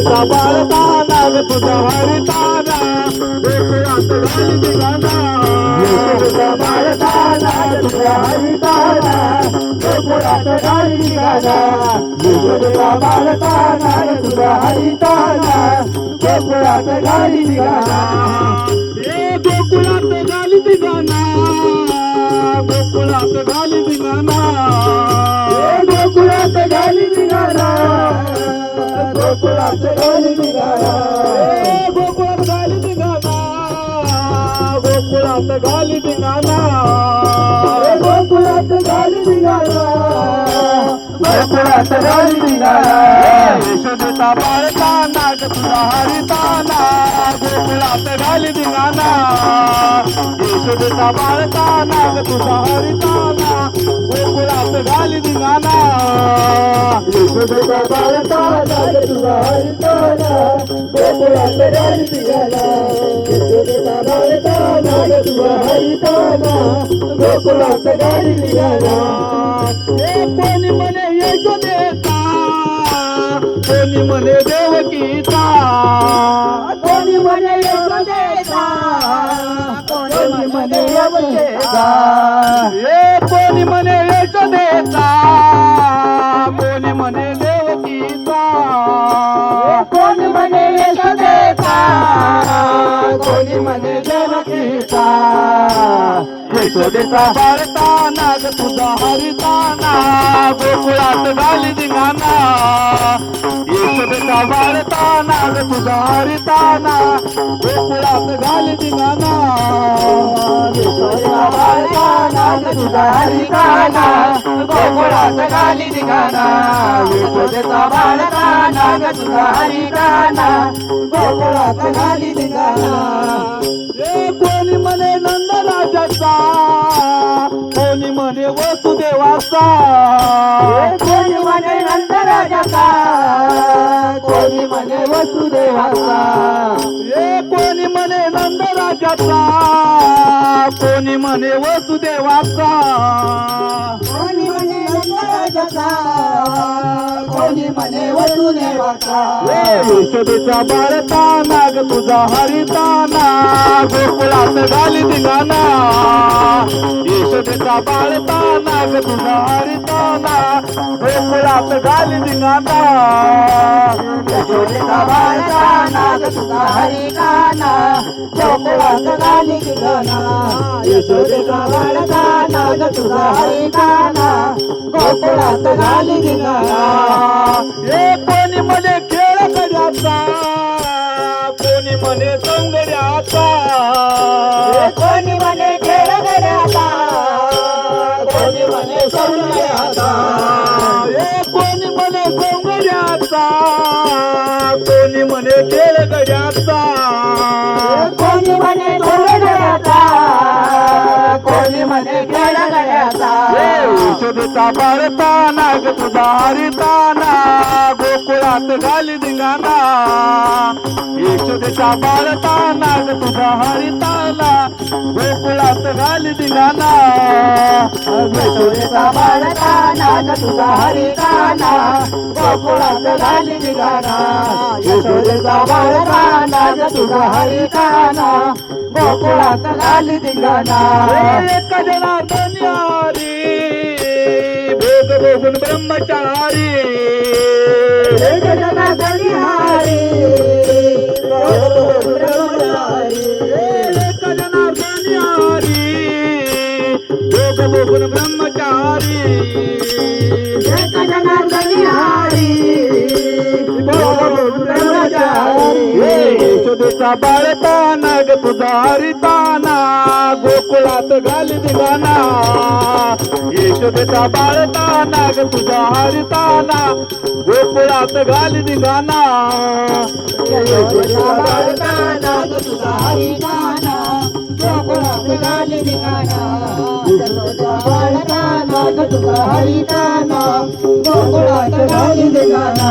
तुझा बाळताना मी तुझा हरिताना गोकुळात घाली दिगाना बाळताना तुझा हरिताना बाळताना तुझा हरिताना गोकुळात घाली दिगाना गोकुळात गाली दिगाना गोकुळात गाली दिगाना गोकुळात घाली दिगाना ए गोकुळात घाली दिगाना गोकुळात घाली दिगाना यशोदेचा बाळताना ग तुझा हरिताना गोकुळात घाली दिगाना यशोदेचा बाळताना ग तुझा हरिताना गोकुळात घाली दिगाना गोकुळात घाली दिगाना कोणी म्हणे यशोदेचा कोणी म्हणे देवकीचा कोणी म्हणे यशोदेचा कोणी म्हणे यशोदेचा कोणी सोडेचा बाळताना नाग तुझा हरिताना गोकुळात घाली दिंगाना येशोदेचा बाळताना नाग तुझा हरिताना गोकुळात घाली तुझा हरिताना गोकुळात घाली दिंगाना तुझा हरिताना गोकुळात घाली वसुदेवाचा. कोणी म्हणे नंदराजाचा कोणी म्हणे वसुदेवाचा. कोणी म्हणे नंदराजाचा कोणी म्हणे वसुदेवाचा. यशोदेचा बाळताना ग तुझा हरिताना गोकुळात घाली दिगाना यशोदेचा बाळताना ग तुझा हरिताना गोकुळात घाली दिगाना यशोदेचा बाळकाना हरी तुझा हरिकाना गोकुळात घाली दिगाना यशोदेचा बाळकाना ग तुझा हरिकाना गोकुळात घाली दिंगाना हे कोणी म्हणे खेळ गड्याचा कोणी म्हणे सौंदर्याचा कोणी म्हणे खेळ गड्याचा कोणी म्हणे सौंदर्याचा. खेळ यशोदेचा नाग ग तुझा हरिताना गोकुळात घाली दिंगाना यशोदेचा बाळताना नाग तुझा हरिताना गोकुळात घाली दिंगाना यशोदेचा बाळकाना नाग तुझा हरिकाना गोकुळात घाली दिंगाना यशोदेचा बाळकाना नाग तुझा हरिकाना गोकुळात घाली दिंगाना ब्रह्मचारी। हरी ब्रह्मचारी एक जनार्दनी हरी भोग भोगून ब्रह्मचारी। एक जनार्दनी हरी ब्रह्मचारी यशोदेचा बाळताना ग तुझा हरिताना गोकुळात घाली दिगाना यशोदेचा बाळता नाग तुझा हरिताना गोकुळात घाली दिगाना गोकुळात घाली निघाना. गोकुळात घाली निघाना.